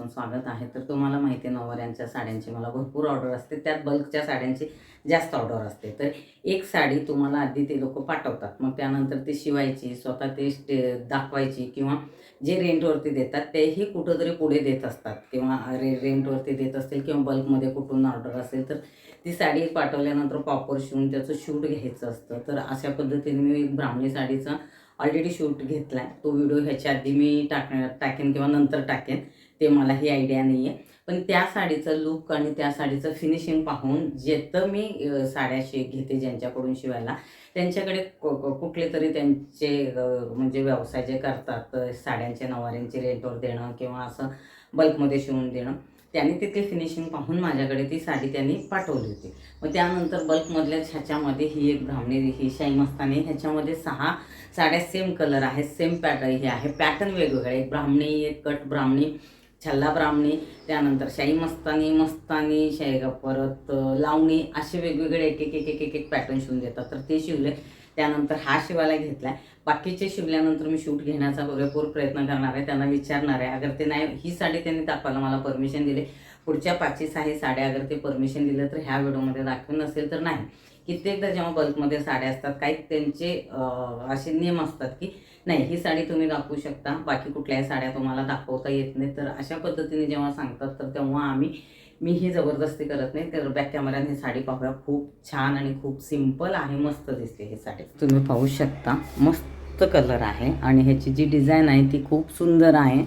मनापासून स्वागत आहे. तर तुम्हाला माहिती आहे नवऱ्यांच्या साड्यांची मला भरपूर ऑर्डर असते. त्यात बल्कच्या साड्यांची जास्त ऑर्डर असते. तर एक साडी तुम्हाला आधी ते लोक पाठवतात. मग त्यानंतर ती शिवायची स्वतः ते स्टे दाखवायची किंवा जे रेंटवरती देतात तेही कुठंतरी पुढे देत असतात. किंवा रे रेंटवरती देत असतील किंवा बल्कमध्ये कुठून ऑर्डर असेल तर ती साडी पाठवल्यानंतर प्रॉपर शिवून त्याचं शूट घ्यायचं असतं. तर अशा पद्धतीने मी एक ब्राह्मणी साडीचा ऑलरेडी शूट घेतला आहे तो व्हिडिओ ह्याच्या आधी मी टाकणार टाकेन किंवा नंतर टाकेन ते मला ही आयडिया नाही आहे पण त्या साडीचं लुक आणि त्या साडीचं फिनिशिंग पाहून जेथं मी साड्या शे घेते ज्यांच्याकडून शिवायला त्यांच्याकडे कुठले तरी त्यांचे म्हणजे व्यवसाय जे करतात साड्यांचे नवाऱ्यांचे रेंटवर देणं किंवा असं बल्कमध्ये शिवून देणं त्याने तिथली फिनिशिंग पाहून माझ्याकडे ती साडी त्यांनी पाठवली होती. मग त्यानंतर बल्कमधल्या ह्याच्यामध्ये ही एक ब्राह्मणी ही शाई मस्तानी ह्याच्यामध्ये सहा साड्या सेम कलर आहेत सेम पॅटर्न हे आहे. पॅटर्न वेगवेगळे एक ब्राह्मणी एक कट ब्राह्मणी छल्ला ब्राह्मणी त्यानंतर शाही मस्तानी मस्तानी शाही परत लावणी असे वेगवेगळे एक एक एक एक एक एक पॅटर्न शिवून देतात. तर ते शिवले. त्यानंतर हा शिवायला घेतलाय. बाकीचे शिवल्यानंतर मी शूट घेण्याचा पुरेपूर प्रयत्न करणार आहे त्यांना विचारणार आहे. अगर ते नाही ही साडी त्यांनी दाखवायला मला परमिशन दिली. पुढच्या पाचशे सहा साड्या अगर ते परमिशन दिलं तर ह्या व्हिडिओमध्ये दाखवून नसेल तर नाही. कित्येकदा जेव्हा बल्कमध्ये साड्या असतात काही त्यांचे असे नियम असतात की नाही ही साडी तुम्ही दाखवू शकता बाकी कुठल्याही साड्या तुम्हाला दाखवता येत नाही. तर अशा पद्धतीने जेव्हा सांगतात तर तेव्हा आम्ही मी ही जबरदस्ती करत नाही तर बॅक कॅमेऱ्याने हे साडी पाहूया. खूप छान आणि खूप सिंपल आहे मस्त दिसते ही साडी. तुम्ही पाहू शकता मस्त कलर आहे आणि ह्याची जी डिझाईन आहे ती खूप सुंदर आहे.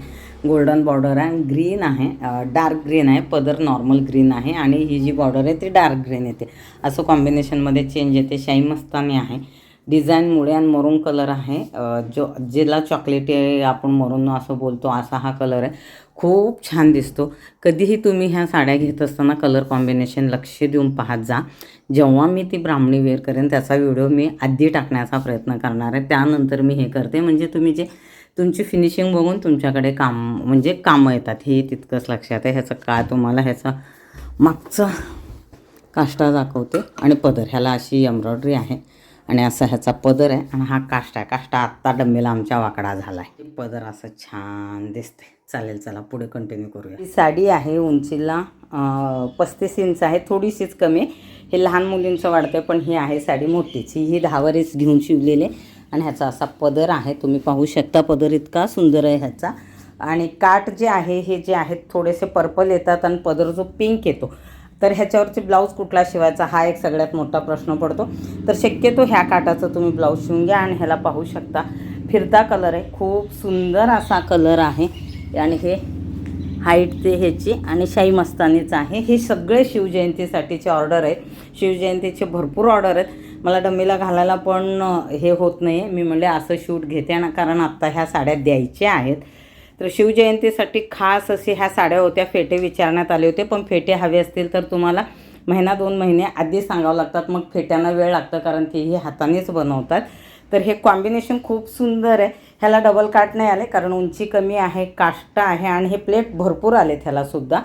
गोल्डन बॉर्डर आहे ग्रीन आहे डार्क ग्रीन आहे पदर नॉर्मल ग्रीन आहे आणि ही जी बॉर्डर आहे ती डार्क ग्रीन येते. असं कॉम्बिनेशनमध्ये चेंज येते शाही मस्तानी आहे. डिझाईन मुळे आणि मरून कलर आहे. जो ज्याला चॉकलेटी आपण मरून असं बोलतो असा हा कलर आहे. खूप छान दिसतो. कधीही तुम्ही ह्या साड्या घेत असताना कलर कॉम्बिनेशन लक्ष देऊन पाहत जा. जेव्हा मी ती ब्राह्मणी वेअर करेन त्याचा व्हिडिओ मी आधी टाकण्याचा प्रयत्न करणार आहे. त्यानंतर मी हे करते. म्हणजे तुम्ही जे तुमची फिनिशिंग बघून तुमच्याकडे काम म्हणजे कामं येतात. हे तितकंच लक्षात आहे. ह्याचं काय तुम्हाला ह्याचा मागचं काष्टा दाखवते. आणि पदर ह्याला अशी एम्ब्रॉयडरी आहे. आणि असा ह्याचा पदर आहे आणि हा काष्टा आहे. काष्टा आत्ता डम्मीला आमच्या वाकडा झाला आहे पदर असं छान दिसते चालेल चला पुढे कंटिन्यू करूया. ही साडी आहे उंचीला पस्तीस इंच आहे. थोडीशीच कमी हे लहान मुलींचं वाढतं पण ही आहे साडी मोठीच. ही ही दहावरीच घेऊन शिवलेले आणि ह्याचा असा पदर आहे. तुम्ही पाहू शकता पदर इतका सुंदर आहे ह्याचा. आणि काठ जे आहे हे जे आहेत थोडेसे पर्पल येतात आणि पदर जो पिंक येतो. तर ह्याच्यावरचे ब्लाऊज कुठला शिवायचा हा एक सगळ्यात मोठा प्रश्न पडतो. तर शक्यतो ह्या काटाचं तुम्ही ब्लाऊज शिवून घ्या आणि ह्याला पाहू शकता. फिरता कलर आहे खूप सुंदर असा कलर आहे. आणि हे हाईट ते ह्याची आणि शाही मस्तानीचं आहे. हे सगळे शिवजयंतीसाठीचे ऑर्डर आहेत. शिवजयंतीचे भरपूर ऑर्डर आहेत. मला डम्मीला घालायला पण हे होत नाही आहे मी म्हणले असं शूट घेते ना कारण आत्ता ह्या साड्या द्यायच्या आहेत. तर शिवजयंतीसाठी खास असे ह्या साड्या होत्या फेटे विचारण्यात आले होते. पण फेटे हवे असतील तर तुम्हाला महिना दोन महिने आधी सांगावं लागतात. मग फेट्यांना वेळ लागतं कारण ते हे हातानेच बनवतात. तर हे कॉम्बिनेशन खूप सुंदर आहे. ह्याला डबल काट नाही आले कारण उंची कमी आहे काष्टा आहे आणि हे प्लेट भरपूर आलेत ह्यालासुद्धा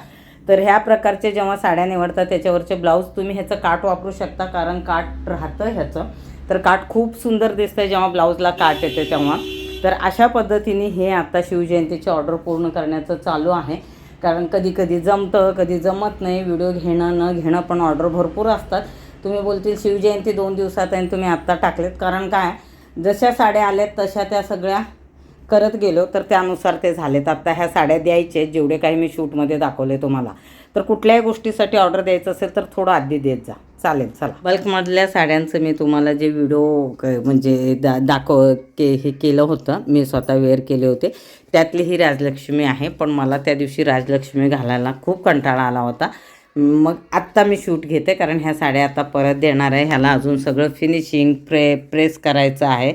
तर ह्या प्रकारचे जेव्हा साड्या निवडतात त्याच्यावरचे ब्लाऊज तुम्ही ह्याचं काट वापरू शकता कारण काठ राहतं ह्याचं. तर काठ खूप सुंदर दिसतं जेव्हा ब्लाऊजला काट येते तेव्हा. तर अशा पद्धतीने हे आता शिवजयंतीची ऑर्डर पूर्ण करण्याचं चालू आहे. कारण कधी कधी जमतं कधी जमत नाही. व्हिडिओ घेणं न घेणं पण ऑर्डर भरपूर असतात. तुम्ही बोलतील शिवजयंती दोन दिवसात आहे आणि तुम्ही आत्ता टाकलेत. कारण काय? जशा साड्या आल्यात तशा त्या सगळ्या करत गेलो तर त्यानुसार ते झालेत. आत्ता ह्या साड्या द्यायचे जेवढे काही मी शूटमध्ये दाखवले तुम्हाला. तर कुठल्याही गोष्टीसाठी ऑर्डर द्यायचं असेल तर थोडं आधी देत जा. चालेल चला. बल्कमधल्या साड्यांचं मी तुम्हाला जे व्हिडिओ क- म्हणजे दा दाखव के हे केलं होतं मी स्वतः वेअर केले होते त्यातली ही राजलक्ष्मी आहे पण मला त्या दिवशी राजलक्ष्मी घालायला खूप कंटाळा आला होता. मग आत्ता मी शूट घेते कारण ह्या साड्या आता परत देणार आहे ह्याला अजून सगळं फिनिशिंग प्रे प्रेस करायचं आहे.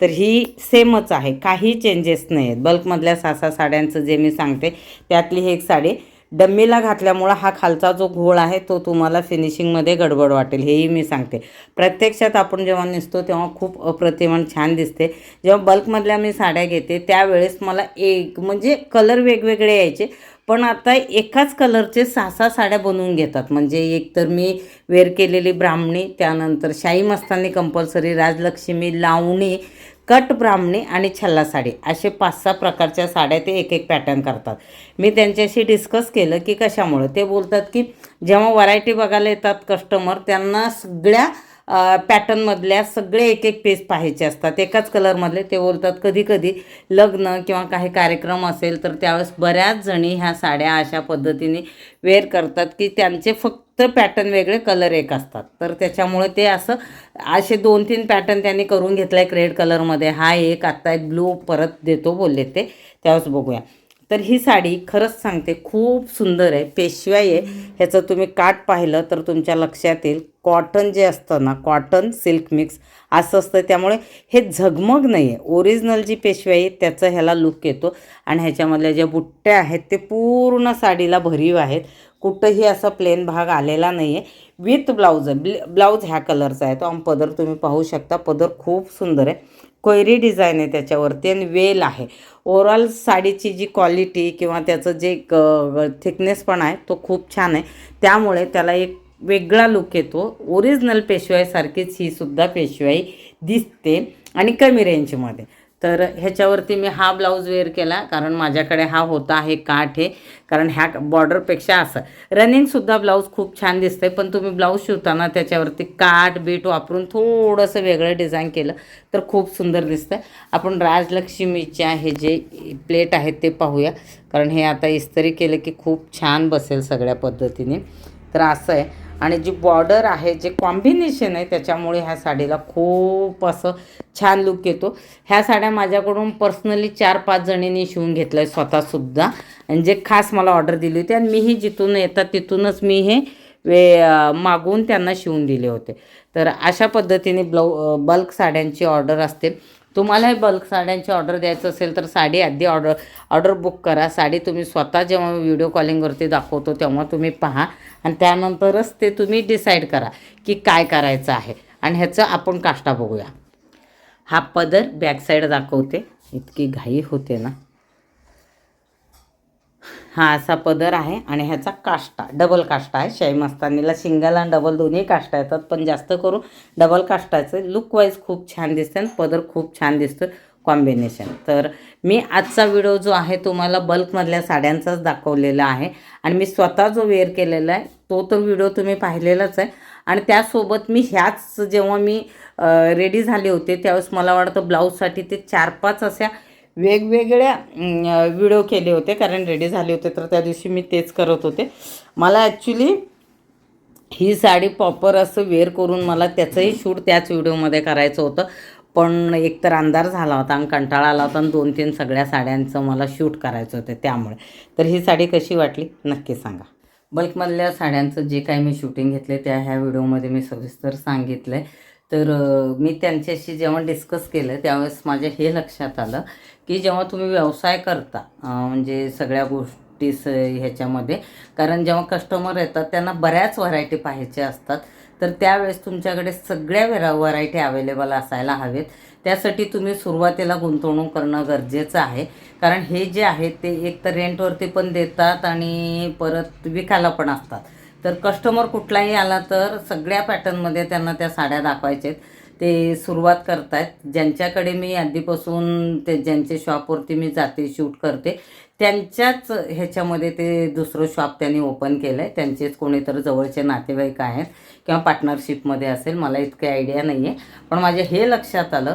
तर ही सेमच आहे काही चेंजेस नाही आहेत बल्कमधल्या सहा सहा साड्यांचं जे मी सांगते त्यातली ही एक साडी डम्मीला घातल्यामुळं हा खालचा जो घोळ आहे तो तुम्हाला फिनिशिंगमध्ये गडबड वाटेल हेही मी सांगते. प्रत्यक्षात आपण जेव्हा नेसतो तेव्हा खूप अप्रतिमान छान दिसते. जेव्हा बल्कमधल्या मी साड्या घेते त्यावेळेस मला एक म्हणजे कलर वेगवेगळे यायचे पण आता एकाच कलरचे सहा सहा साड्या बनवून घेतात. म्हणजे एक तर मी वेअर केलेली ब्राह्मणी त्यानंतर शाही मस्तानी कंपल्सरी राजलक्ष्मी लावणी कट ब्राह्मणी आणि छल्ला साडी असे पाच सहा प्रकारच्या साड्या ते एक एक पॅटर्न करतात. मी त्यांच्याशी डिस्कस केलं की कशामुळं? ते बोलतात की जेव्हा व्हरायटी बघायला येतात कस्टमर त्यांना सगळ्या पॅटर्नमधल्या सगळे एक एक पीस पाहायचे असतात. एकाच कलरमधले ते बोलतात कधी कधी लग्न किंवा काही कार्यक्रम असेल तर त्यावेळेस बऱ्याच जणी ह्या साड्या अशा पद्धतीने वेअर करतात की त्यांचे फक्त तर पॅटर्न वेगळे कलर एक असतात. तर त्याच्यामुळे ते असं असे दोन तीन पॅटर्न त्यांनी करून घेतला एक रेड कलरमध्ये हा एक आत्ता एक ब्लू परत देतो बोलले ते. त्यावेळेस बघूया. तर ही साडी खरंच सांगते खूप सुंदर आहे. पेशवाई आहे. ह्याचं तुम्ही काठ पाहिलं तर तुमच्या लक्षात येईल. कॉटन जे असतं ना कॉटन सिल्क मिक्स असं असतं. त्यामुळे हे झगमग नाही आहे ओरिजिनल जी पेशवाई आहे त्याचा ह्याला लुक येतो. आणि ह्याच्यामधल्या ज्या बुट्ट्या आहेत ते पूर्ण साडीला भरीव आहेत. कुठंही असा प्लेन भाग आलेला नाही आहे विथ ब्लाऊज आहे ब्लाऊज ह्या कलरचा आहे तो आम पदर तुम्ही पाहू शकता. पदर खूप सुंदर आहे. कोयरी डिझाईन आहे त्याच्यावरती आणि वेल आहे. ओवरऑल साडीची जी क्वालिटी किंवा त्याचं जे थिकनेस पण आहे तो खूप छान आहे. त्यामुळे त्याला एक वेगळा लुक येतो. ओरिजिनल पेशवाईसारखीच ही सुद्धा पेशवाई दिसते. आणि कमी रेंजमध्ये तर ह्याच्यावरती मी हा ब्लाऊज वेअर केला कारण माझ्याकडे हा होता आहे काठ हे कारण ह्या बॉर्डरपेक्षा असं. रनिंगसुद्धा ब्लाऊज खूप छान दिसतंय पण तुम्ही ब्लाऊज शिवताना त्याच्यावरती काठ बीट वापरून थोडंसं वेगळं डिझाईन केलं तर खूप सुंदर दिसतं आपण राजलक्ष्मीच्या हे जे प्लेट आहेत ते पाहूया कारण हे आता इस्त्री केलं की खूप छान बसेल सगळ्या पद्धतीने. तर असं आहे. आणि जी बॉर्डर आहे जे कॉम्बिनेशन आहे त्याच्यामुळे ह्या साडीला खूप असं छान लुक येतो. ह्या साड्या माझ्याकडून पर्सनली चार पाच जणींनी शिवून घेतलं आहे स्वतःसुद्धा आणि जे खास मला ऑर्डर दिली होती आणि मीही जिथून येतात तिथूनच मी हे वे मागवून त्यांना शिवून दिले होते. तर अशा पद्धतीने ब्लाऊ बल्क साड्यांची ऑर्डर असते. तुम्हालाही बल्क साड्यांची ऑर्डर द्यायचं असेल तर साडी आधी ऑर्डर ऑर्डर बुक करा. साडी तुम्ही स्वतः जेव्हा व्हिडिओ कॉलिंगवरती दाखवतो तेव्हा तुम्ही पहा. आणि त्यानंतरच ते तुम्ही डिसाईड करा की काय करायचं आहे. आणि ह्याचं आपण काष्टा बघूया. हा पदर बॅक साईड दाखवते. इतकी घाई होते ना. हा असा पदर आहे आणि ह्याचा काष्टा डबल काष्टा आहे. शाही मस्तानीला शिंगाला आणि डबल दोन्ही काष्टा येतात. पण जास्त करून डबल काष्टाचं लुकवाईज खूप छान दिसते आणि पदर खूप छान दिसतो कॉम्बिनेशन तर मी आजचा व्हिडिओ जो आहे तुम्हाला बल्कमधल्या साड्यांचाच दाखवलेला आहे. आणि मी स्वतः जो वेअर केलेला आहे तो तर व्हिडिओ तुम्ही पाहिलेलाच आहे. आणि त्यासोबत मी ह्याच जेव्हा मी रेडी झाले होते त्यावेळेस मला वाटतं ब्लाऊजसाठी ते चार पाच अशा वेगवेगळ्या व्हिडिओ केले होते कारण रेडी झाले होते तर त्या दिवशी मी तेच करत होते. मला ॲक्च्युली ही साडी प्रॉपर असं वेअर करून मला त्याचंही शूट त्याच व्हिडिओमध्ये करायचं होतं. पण एकतर अंधार झाला होता आणि कंटाळा आला होता आणि दोन तीन सगळ्या साड्यांचं मला शूट करायचं होतं त्यामुळे. तर ही साडी कशी वाटली? नक्की सांगा. बल्कमधल्या साड्यांचं जे काही मी शूटिंग घेतले त्या ह्या व्हिडिओमध्ये मी सविस्तर सांगितलं आहे तर मी त्यांच्याशी जेव्हा डिस्कस केलं त्यावेळेस माझ्या हे लक्षात आलं की जेव्हा तुम्ही व्यवसाय करता म्हणजे सगळ्या गोष्टी स ह्याच्यामध्ये कारण जेव्हा कस्टमर येतात त्यांना बऱ्याच व्हरायटी पाहायच्या असतात. तर त्यावेळेस तुमच्याकडे सगळ्या व्हरा व्हरायटी अवेलेबल असायला हवेत. त्यासाठी तुम्ही सुरुवातीला गुंतवणूक करणं गरजेचं आहे. कारण हे जे आहे ते एक तर रेंटवरती पण देतात आणि परत विकायला पण असतात. तर कस्टमर कुठलाही आला तर सगळ्या पॅटर्नमध्ये त्यांना त्या साड्या दाखवायच्या आहेत. ते सुरुवात करतायत. ज्यांच्याकडे मी आधीपासून ते ज्यांचे शॉपवरती मी जाते शूट करते त्यांच्याच ह्याच्यामध्ये ते दुसरं शॉप त्यांनी ओपन केलं आहे त्यांचेच कोणीतरी जवळचे नातेवाईक आहेत किंवा पार्टनरशिपमध्ये असेल मला इतकी आयडिया नाही आहे पण माझ्या हे लक्षात आलं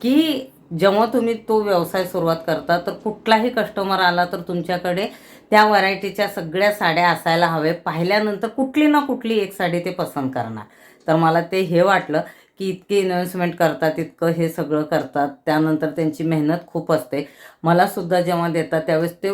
की जेव्हा तुम्ही तो व्यवसाय सुरुवात करता तर कुठलाही कस्टमर आला तर तुमच्याकडे त्या व्हरायटीच्या सगळ्या साड्या असायला हवे पाहिल्यानंतर कुठली ना कुठली एक साडी ते पसंत करणार. तर मला ते हे वाटलं की इतकी इन्व्हेस्टमेंट करतात इतकं हे सगळं करतात. त्यानंतर त्यांची मेहनत खूप असते. मलासुद्धा जेव्हा देतात त्यावेळेस ते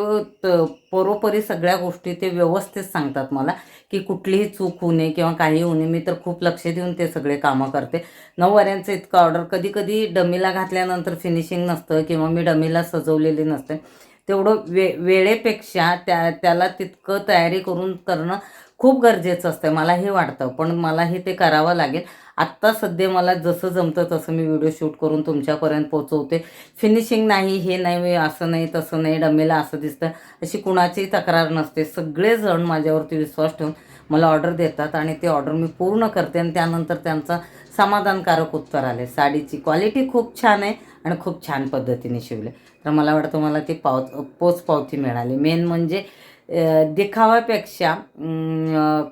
परोपरी सगळ्या गोष्टी ते व्यवस्थित सांगतात मला की कुठलीही चूक होऊ नये किंवा काही होऊ नये. मी तर खूप लक्ष देऊन ते सगळे कामं करते. नऊवाऱ्यांचं इतकं ऑर्डर कधी कधी डमीला घातल्यानंतर फिनिशिंग नसतं किंवा मी डमीला सजवलेली नसते. तेवढं वे वेळेपेक्षा त्या त्याला तितकं तयारी करून करणं खूप गरजेचं असतं. मला हे वाटतं. पण मला हे ते करावं लागेल. आत्ता सध्या मला जसं जमतं तसं मी व्हिडिओ शूट करून तुमच्यापर्यंत पोचवते फिनिशिंग नाही हे नाही मी असं नाही तसं नाही डमेला असं दिसतं. अशी कुणाचीही तक्रार नसते. सगळेजण माझ्यावरती विश्वास ठेवून मला ऑर्डर देतात आणि ते ऑर्डर मी पूर्ण करते आणि त्यानंतर त्यांचा समाधानकारक उत्तर आले. साडीची क्वालिटी खूप छान आहे आणि खूप छान पद्धतीने शिवले. तर मला वाटतं मला ती पाव पोच पावती मिळाली. मेन म्हणजे देखाव्यापेक्षा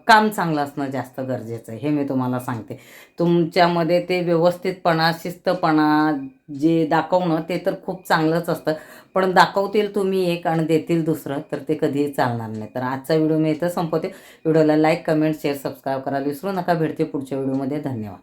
काम चांगलं असणं जास्त गरजेचं आहे हे मी तुम्हाला सांगते. तुमच्यामध्ये ते व्यवस्थितपणा शिस्तपणा जे दाखवणं ते तर खूप चांगलंच असतं. पण दाखवतील तुम्ही एक आणि देतील दुसरं तर ते कधीही चालणार नाही. तर आजचा व्हिडिओ मी इथं संपवते. व्हिडिओला लाईक कमेंट शेअर सबस्क्राईब करायला विसरू नका. भेटते पुढच्या व्हिडिओमध्ये. धन्यवाद.